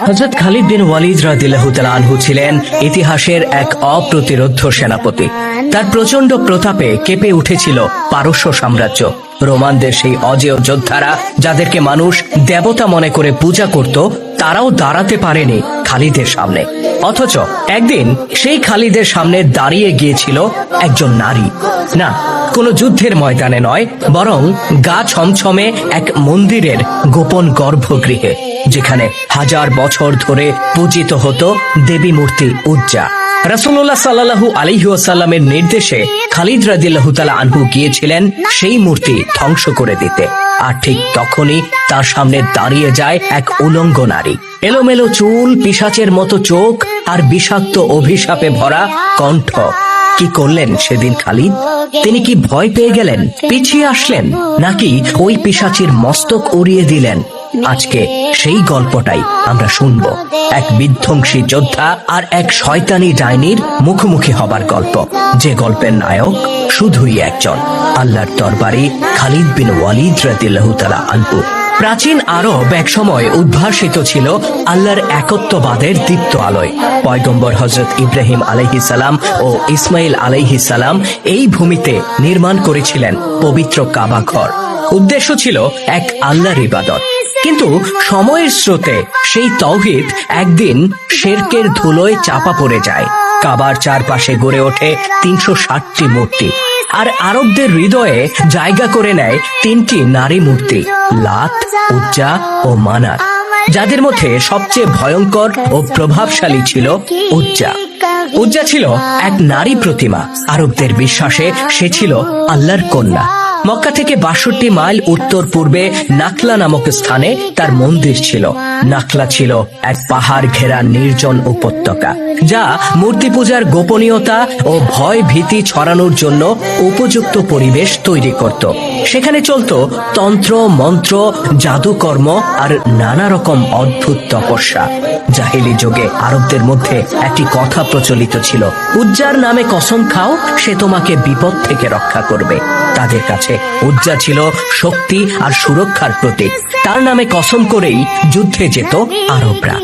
হজরত খালিদ বিন ওয়ালিদ রাদিল্লাহু আনহু ছিলেন ইতিহাসের এক অপ্রতিরোধ্য সেনাপতি। তার প্রচণ্ড প্রতাপে কেঁপে উঠেছিল পারস্য সাম্রাজ্য। রোমানদের সেই অজেয় যোদ্ধারা, যাদেরকে মানুষ দেবতা মনে করে পূজা করত তারাও দাঁড়াতে পারেনি খালিদের সামনে। অথচ একদিন সেই খালিদের সামনে দাঁড়িয়ে গিয়েছিল একজন নারী। না, কোনো যুদ্ধের ময়দানে নয়, বরং গা ছমছমে এক মন্দিরের গোপন গর্ভগৃহে, যেখানে হাজার বছর ধরে পূজিত হতো দেবী মূর্তি উজ্জা রাসুল্লাহ সাল্লাহু আলিহাসাল্লামের নির্দেশে খালিদ রাদিল্লাহু তালা আনহু গিয়েছিলেন সেই মূর্তি ধ্বংস করে দিতে। আর ঠিক তখনই তার সামনে দাঁড়িয়ে যায় এক উলঙ্গ নারী। এলোমেলো চুল পিসাচের মতো চোখ আর বিষাক্ত অভিশাপে ভরা কণ্ঠ। কি করলেন সেদিন খালিদ? তিনি কি ভয় পেয়ে গেলেন? পিছিয়ে আসলেন? নাকি ওই পিসাচির মস্তক উড়িয়ে দিলেন? আজকে সেই গল্পটাই আমরা শুনব। এক বিধ্বংসী যোদ্ধা আর এক শয়তানি ডাইনির মুখোমুখি হবার গল্প। যে গল্পের নায়ক শুধুই একজন, আল্লাহর দরবারে খালিদ বিন ওয়ালিদ রাদিল্লাহু তাআলা আনহু। প্রাচীন আরব একসময় উদ্ভাসিত ছিল আল্লাহর একত্ববাদের দীপ্ত আলোয়। পয়গম্বর হজরত ইব্রাহিম আলাইহি সালাম ও ইসমাইল আলাইহি সালাম এই ভূমিতে নির্মাণ করেছিলেন পবিত্র কাবা ঘর। উদ্দেশ্য ছিল এক আল্লাহর ইবাদত। কিন্তু সময়ের স্রোতে সেই তৌহিদ একদিন শেরকের ধুলোয় চাপা পড়ে যায়। কাবার চারপাশে গড়ে ওঠে তিনশো ষাটটি মূর্তি আর আরবদের হৃদয়ে জায়গা করে নেয় তিনটি নারী মূর্তি, লাত, উজ্জা ও মানাত যাদের মধ্যে সবচেয়ে ভয়ঙ্কর ও প্রভাবশালী ছিল উজ্জা। উজ্জা ছিল এক নারী প্রতিমা। আরবদের বিশ্বাসে সে ছিল আল্লাহর কন্যা। মক্কা থেকে বাষট্টি মাইল উত্তর পূর্বে নাকলা নামক স্থানে তার মন্দির ছিল। নাকলা ছিল এক পাহাড় ঘেরা নির্জন উপত্যকা, যা মূর্তি পূজার গোপনীয়তা ও ভয় ভীতি ছড়ানোর জন্য উপযুক্ত পরিবেশ তৈরি করত। সেখানে চলতো তন্ত্র, মন্ত্র, জাদুকর্ম আর নানা রকম অদ্ভুত তপস্যা। জাহিলি যুগে আরবদের মধ্যে একটি কথা প্রচলিত ছিল, উজ্জার নামে কসম খাও, সে তোমাকে বিপদ থেকে রক্ষা করবে। তাদের কাছে উজ্জা ছিল শক্তি আর সুরক্ষার প্রতীক। তার নামে কসম করেই যুদ্ধে যেত আরবরা।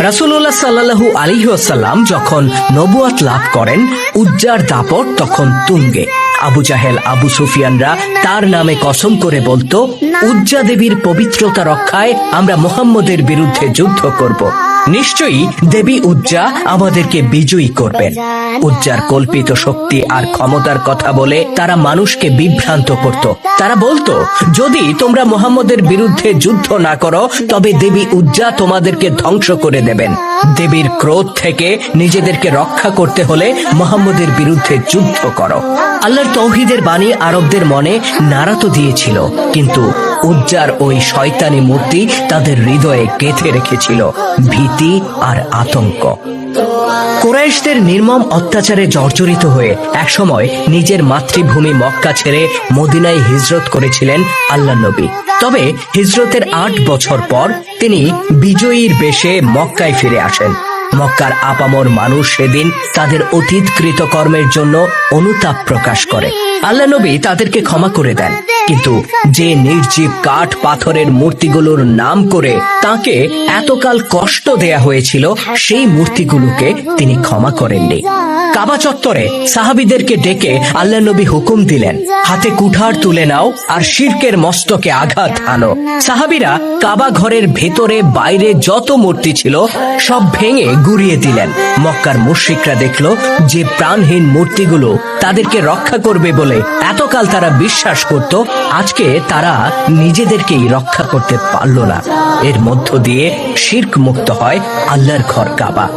রাসুল্লাহ সাল্লাহু আলিহাসাল্লাম যখন নবুয়াত লাভ করেন, উজ্জার দাপট তখন তুঙ্গে। আবু জাহেল, আবু সুফিয়ানরা তার নামে কসম করে বলতো, উজ্জা দেবীর পবিত্রতা রক্ষায় আমরা মোহাম্মদের বিরুদ্ধে যুদ্ধ করব। নিশ্চয়ই দেবী উজ্জা আমাদেরকে বিজয়ী করবেন। উজ্জার কল্পিত শক্তি আর ক্ষমতার কথা বলে তারা মানুষকে বিভ্রান্ত করত। তারা বলতো, যদি তোমরা মোহাম্মদের বিরুদ্ধে যুদ্ধ না করো, তবে দেবী উজ্জা তোমাদেরকে ধ্বংস করে দেবেন। দেবীর ক্রোধ থেকে নিজেদেরকে রক্ষা করতে হলে মোহাম্মদের বিরুদ্ধে যুদ্ধ করো। আল্লাহর তৌহিদের বাণী আরবদের মনে নাড়া তো দিয়েছিল, কিন্তু উজ্জার ওই শয়তানি মূর্তি তাদের হৃদয়ে গেঁথে রেখেছিল। ভীতি আর আতঙ্ক। কোরাইশদের নির্মম অত্যাচারে জর্জরিত হয়ে একসময় নিজের মাতৃভূমি মক্কা ছেড়ে মদিনায় হিজরত করেছিলেন আল্লাহ নবী। তবে হিজরতের আট বছর পর তিনি বিজয়ীর বেশে মক্কায় ফিরে আসেন। মক্কার আপামর মানুষ সেদিন তাদের অতীত কৃতকর্মের জন্য অনুতাপ প্রকাশ করে। আল্লাহ নবী তাদেরকে ক্ষমা করে দেন। কিন্তু যে নির্জীব কাঠ পাথরের মূর্তিগুলোর নাম করে তাকে এতকাল কষ্ট দেয়া হয়েছিল, সেই মূর্তিগুলোকে তিনি ক্ষমা করেননি। কাবা চত্বরে সাহাবিদেরকে ডেকে আল্লাহ নবী হুকুম দিলেন, হাতে কুঠার তুলে নাও আর শিরকের মস্তকে আঘাত আনো। সাহাবিরা কাবা ঘরের ভেতরে, বাইরে যত মূর্তি ছিল, সব ভেঙে গুড়িয়ে দিলেন। মক্কার মুশ্রিকরা দেখল যে প্রাণহীন মূর্তিগুলো তাদেরকে রক্ষা করবে বলে এতকাল তারা বিশ্বাস করত আজকে তারা নিজেদেরকেই রক্ষা করতে পারল না। এর মধ্য দিয়ে শির্ক মুক্ত হয় আল্লাহর ঘর কাবা।